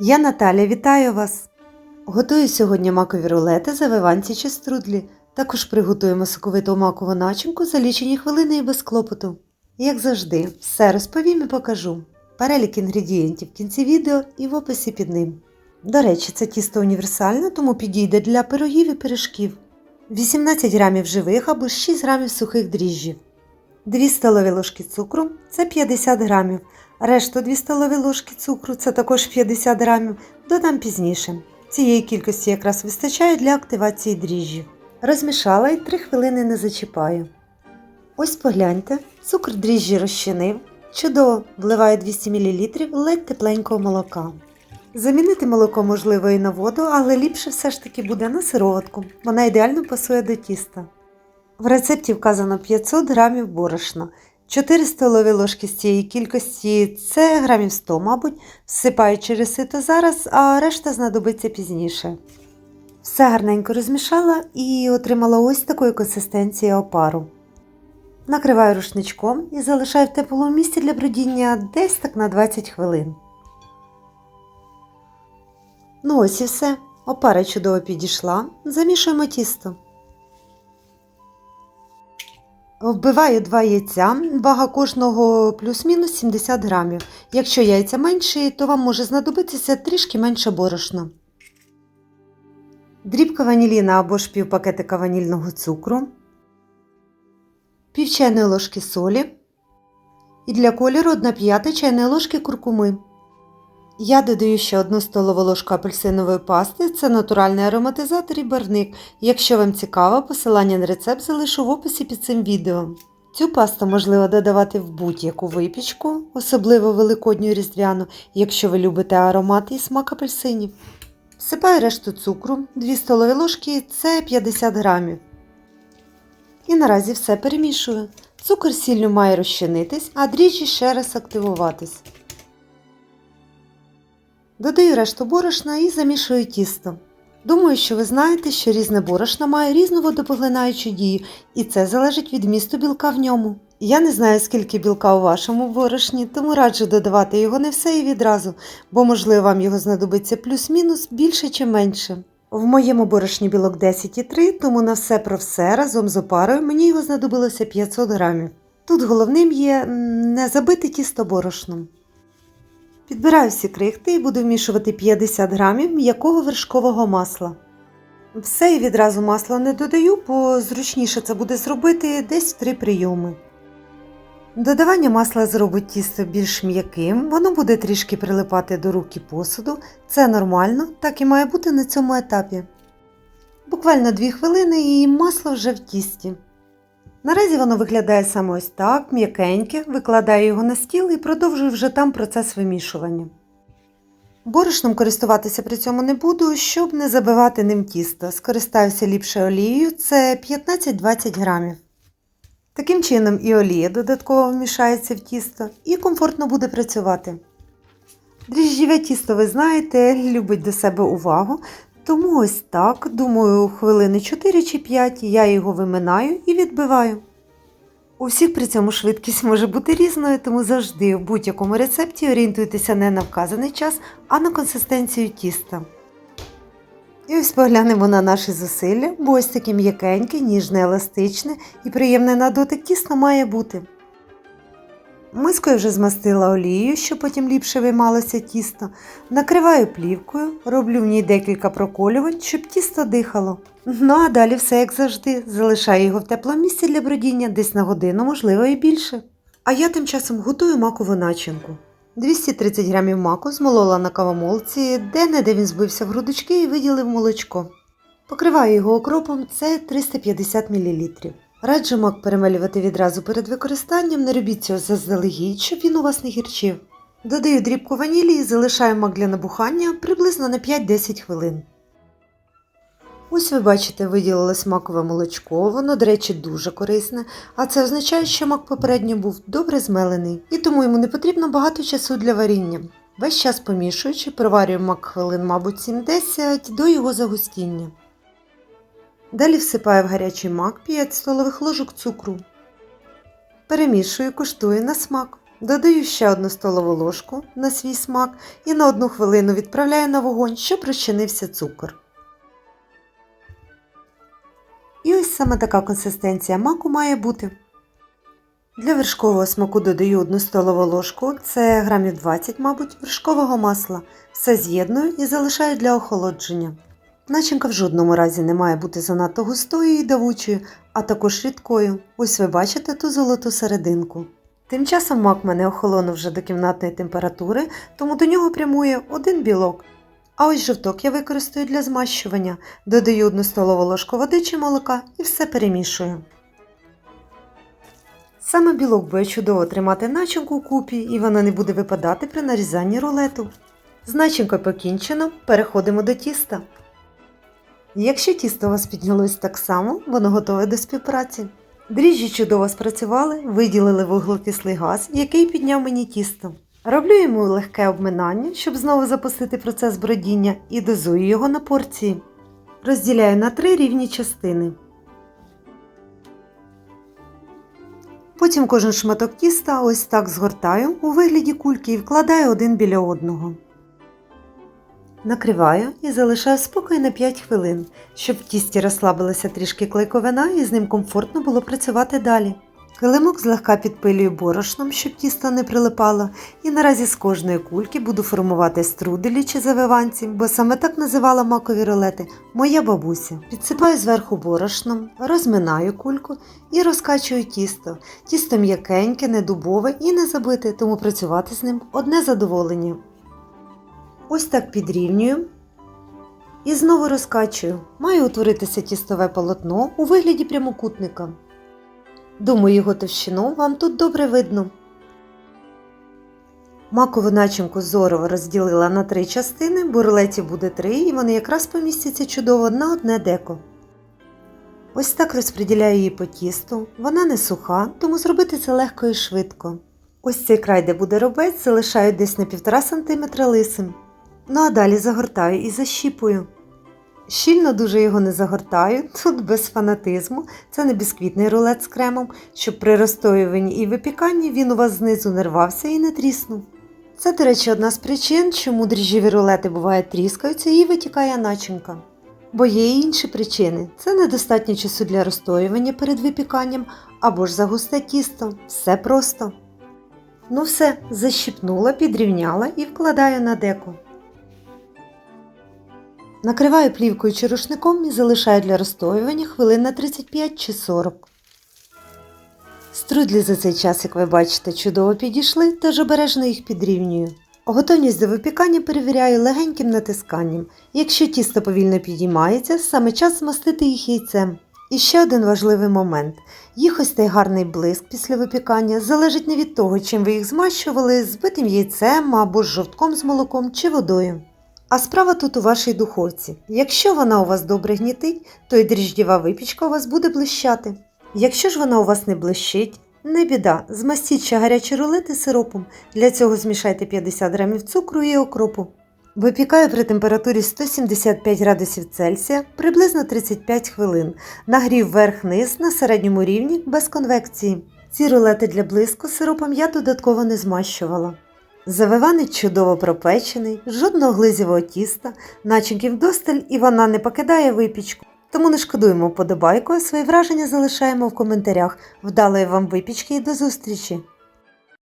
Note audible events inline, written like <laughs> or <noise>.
Я Наталя, вітаю вас! Готую сьогодні макові рулети, завиванці чи струдлі. Також приготуємо соковиту макову начинку за лічені хвилини і без клопоту. Як завжди, все розповім і покажу. Перелік інгредієнтів в кінці відео і в описі під ним. До речі, це тісто універсальне, тому підійде для пирогів і пиріжків. 18 грамів живих або 6 грамів сухих дріжджів. 2 столові ложки цукру це 50 грамів. Решту 2 столові ложки цукру це також 50 грамів, додам пізніше. Цієї кількості якраз вистачає для активації дріжджів. Розмішала і 3 хвилини не зачіпаю. Ось погляньте, цукор дріжджі розчинив. Чудово, вливаю 200 мл ледь тепленького молока. Замінити молоко можливо і на воду, але ліпше все ж таки буде на сироватку. Вона ідеально пасує до тіста. В рецепті вказано 500 грамів борошна. 4 столові ложки з цієї кількості це грамів 100, мабуть, всипаю через сито зараз, а решта знадобиться пізніше. Все гарненько розмішала і отримала ось такої консистенції опару. Накриваю рушничком і залишаю в теплому місці для бродіння десь так на 20 хвилин. Ну ось і все. Опара чудово підійшла. Замішуємо тісто. Вбиваю два яйця, вага кожного плюс-мінус 70 грамів. Якщо яйця менші, то вам може знадобитися трішки менше борошна. Дрібка ваніліна або ж пів пакетика ванільного цукру, пів чайної ложки солі і для кольору 1 п'ята чайної ложки куркуми. Я додаю ще одну столову ложку апельсинової пасти, це натуральний ароматизатор і барник. Якщо вам цікаво, посилання на рецепт залишу в описі під цим відео. Цю пасту можливо додавати в будь-яку випічку, особливо великодню різдвяну, якщо ви любите аромат і смак апельсинів. Всипаю решту цукру, 2 столові ложки це 50 грамів. І наразі все перемішую. Цукор сіллю має розчинитись, а дріжджі ще раз активуватись. Додаю решту борошна і замішую тісто. Думаю, що ви знаєте, що різне борошно має різну водопоглинаючу дію, і це залежить від місту білка в ньому. Я не знаю, скільки білка у вашому борошні, тому раджу додавати його не все і відразу, бо, можливо, вам його знадобиться плюс-мінус більше чи менше. В моєму борошні білок 10,3, тому на все про все разом з опарою мені його знадобилося 500 грамів. Тут головним є не забити тісто борошном. Підбираю всі крихти і буду вмішувати 50 грамів м'якого вершкового масла. Все і відразу масло не додаю, бо зручніше це буде зробити десь в три прийоми. Додавання масла зробить тісто більш м'яким, воно буде трішки прилипати до рук і посуду. Це нормально, так і має бути на цьому етапі. Буквально 2 хвилини і масло вже в тісті. Наразі воно виглядає саме ось так, м'якеньке, викладаю його на стіл і продовжую вже там процес вимішування. Борошном користуватися при цьому не буду, щоб не забивати ним тісто. Скористаюся ліпше олією, це 15-20 грамів. Таким чином і олія додатково вмішається в тісто і комфортно буде працювати. Дріжджіве тісто, ви знаєте, любить до себе увагу, тому ось так, думаю, хвилини 4 чи 5 я його виминаю і відбиваю. У всіх при цьому швидкість може бути різною, тому завжди в будь-якому рецепті орієнтуйтеся не на вказаний час, а на консистенцію тіста. І ось поглянемо на наші зусилля, бо ось таке м'якеньке, ніжне, еластичне і приємне на дотик тісто має бути. Мискою вже змастила олією, щоб потім ліпше виймалося тісто. Накриваю плівкою, роблю в ній декілька проколювань, щоб тісто дихало. Ну а далі все як завжди. Залишаю його в теплому місці для бродіння десь на годину, можливо, і більше. А я тим часом готую макову начинку. 230 грамів маку змолола на кавомолці, де-не-де він збився в грудочки і виділив молочко. Покриваю його окропом, це 350 мл. Раджу мак перемелювати відразу перед використанням, не робіть цього заздалегідь, щоб він у вас не гірчив. Додаю дрібку ванілі і залишаю мак для набухання приблизно на 5-10 хвилин. Ось ви бачите, виділилось макове молочко, воно, до речі, дуже корисне, а це означає, що мак попередньо був добре змелений, і тому йому не потрібно багато часу для варіння. Весь час помішуючи, проварюю мак хвилин, мабуть, 7-10 до його загустіння. Далі всипаю в гарячий мак 5 столових ложок цукру. Перемішую, куштую на смак. Додаю ще одну столову ложку на свій смак і на одну хвилину відправляю на вогонь, щоб розчинився цукор. І ось саме така консистенція маку має бути. Для вершкового смаку додаю одну столову ложку, це грамів 20, мабуть, вершкового масла. Все з'єдную і залишаю для охолодження. Начинка в жодному разі не має бути занадто густою і давучою, а також рідкою. Ось ви бачите ту золоту серединку. Тим часом мак мене охолонув вже до кімнатної температури, тому до нього прямує один білок. А ось жовток я використаю для змащування. Додаю одну столову ложку води чи молока і все перемішую. Саме білок буде чудово тримати начинку купі і вона не буде випадати при нарізанні рулету. З начинкою покінчено, переходимо до тіста. Якщо тісто у вас піднялось так само, воно готове до співпраці. Дріжджі чудово спрацювали, виділили вуглекислий газ, який підняв мені тісто. Роблю йому легке обминання, щоб знову запустити процес бродіння і дозую його на порції. Розділяю на три рівні частини. Потім кожен шматок тіста ось так згортаю у вигляді кульки і вкладаю один біля одного. Накриваю і залишаю спокій на 5 хвилин, щоб в тісті розслабилася трішки клейковина і з ним комфортно було працювати далі. Килимок злегка підпилюю борошном, щоб тісто не прилипало, і наразі з кожної кульки буду формувати струделі чи завиванці, бо саме так називала макові рулети моя бабуся. Підсипаю зверху борошном, розминаю кульку і розкачую тісто. Тісто м'якеньке, не дубове і не забите, тому працювати з ним одне задоволення. Ось так підрівнюю. І знову розкачую. Має утворитися тістове полотно у вигляді прямокутника. Думаю, його товщину вам тут добре видно. Макову начинку зорово розділила на три частини, бо рулетів буде три, і вони якраз помістяться чудово на одне деко. Ось так розподіляю її по тісту. Вона не суха, тому зробити це легко і швидко. Ось цей край, де буде робець, залишаю десь на 1,5 см лисим. Ну а далі загортаю і защіпую. Щільно дуже його не загортаю, <laughs> тут без фанатизму, це не бісквітний рулет з кремом, щоб при розстоюванні і випіканні він у вас знизу не рвався і не тріснув. Це, до речі, одна з причин, чому дріжджові рулети бувають тріскаються і витікає начинка. Бо є й інші причини: це недостатньо часу для розстоювання перед випіканням або ж загусте тісто. Все просто. Ну все, защіпнула, підрівняла і вкладаю на деко. Накриваю плівкою чи рушником і залишаю для розстоювання хвилин на 35 чи 40. Струдлі за цей час, як ви бачите, чудово підійшли, тож обережно їх підрівнюю. Готовність до випікання перевіряю легеньким натисканням. Якщо тісто повільно підіймається, саме час змастити їх яйцем. І ще один важливий момент. Їх ось цей гарний блиск після випікання залежить не від того, чим ви їх змащували, збитим яйцем або жовтком з молоком чи водою. А справа тут у вашій духовці. Якщо вона у вас добре гнітить, то й дріждєва випічка у вас буде блищати. Якщо ж вона у вас не блищить, не біда, змастіть гарячі рулети сиропом. Для цього змішайте 50 грамів цукру і окропу. Випікаю при температурі 175 градусів Цельсія приблизно 35 хвилин. Нагрів верх-низ на середньому рівні без конвекції. Ці рулети для блиску сиропом я додатково не змащувала. Завиваний чудово пропечений, жодного глизівого тіста, начинків вдосталь і вона не покидає випічку. Тому не шкодуємо подобайку, а свої враження залишаємо в коментарях. Вдалої вам випічки і до зустрічі!